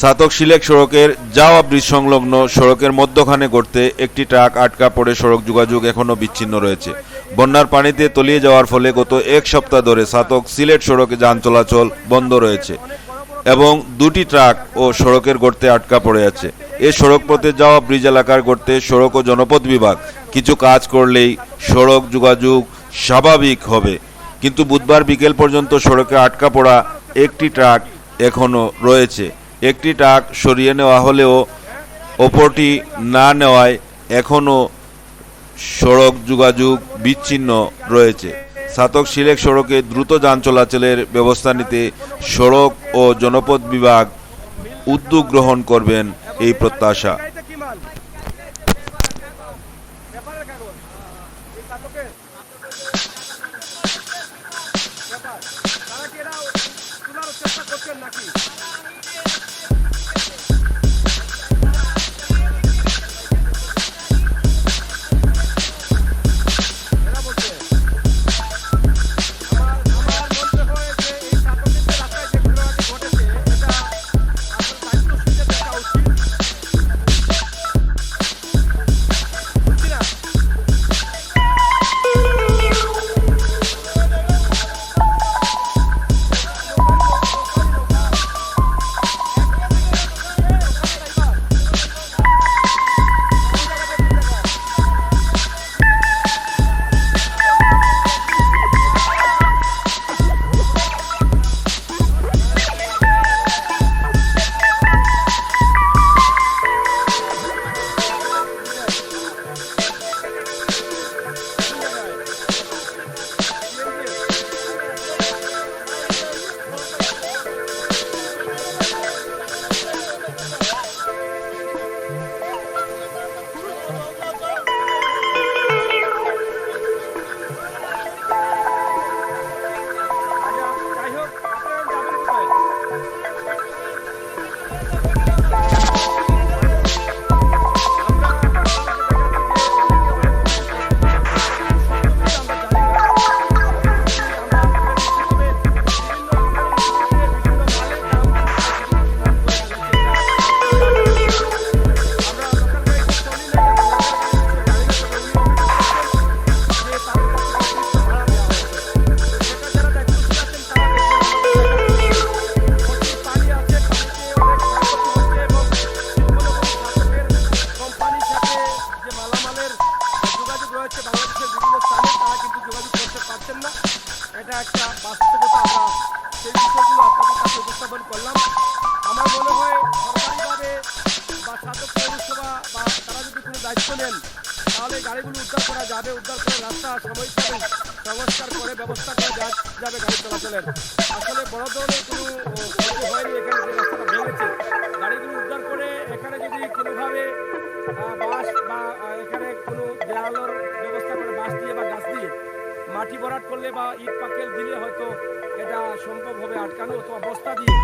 সাতক সিলেক সড়কের যাওয়া ব্রিজ সংলগ্ন সড়কের মধ্যখানে গড়তে একটি ট্রাক আটকা পড়ে সড়ক যোগাযোগ এখনও বিচ্ছিন্ন রয়েছে। বন্যার পানিতে তলিয়ে যাওয়ার ফলে গত এক সপ্তাহ ধরে সাতক সিলেট সড়কে যান চলাচল বন্ধ রয়েছে এবং দুটি ট্রাক ও সড়কের গর্তে আটকা পড়ে আছে। এই সড়ক পথে যাওয়া ব্রিজ এলাকার গর্তে সড়ক ও জনপথ বিভাগ কিছু কাজ করলেই সড়ক যোগাযোগ স্বাভাবিক হবে। কিন্তু বুধবার বিকেল পর্যন্ত সড়কে আটকা পড়া একটি ট্রাক এখনও রয়েছে। একটি ট্রাক সরিয়ে নেওয়া হলেও অপরটি না নেওয়ায় এখনও সড়ক যোগাযোগ বিচ্ছিন্ন রয়েছে। সাতক সিলেক সড়কে দ্রুত যান চলাচলের ব্যবস্থা নিতে সড়ক ও জনপথ বিভাগ উদ্যোগ গ্রহণ করবেন এই প্রত্যাশা। একটা বাস্তবতা আমরা সেই বিষয়গুলো আপনাদের কাছে উপস্থাপন করলাম আমার মনে হয় সরকারিভাবে বা সাধক পৌরসভা বা তারা যদি কোনো দায়িত্ব নেন তাহলে গাড়িগুলো উদ্ধার করা যাবে উদ্ধার করে রাস্তা সাময়িকভাবে সংস্কার করে ব্যবস্থা করা যাবে গাড়ি চলাচলের আসলে বড় ধরনের কোনো ক্ষতি হয়নি এখানে যে রাস্তাটা ভেঙেছে গাড়িগুলো উদ্ধার করে এখানে যদি কোনোভাবে বাঁশ বা এখানে কোনো দেওয়ালের ব্যবস্থা করে বাঁশ দিয়ে বা গাছ দিয়ে মাটি ভরাট করলে বা ইট পাকেল দিলে হয়তো এটা সম্ভব হবে আটকানো, অথবা বস্তা দিয়ে।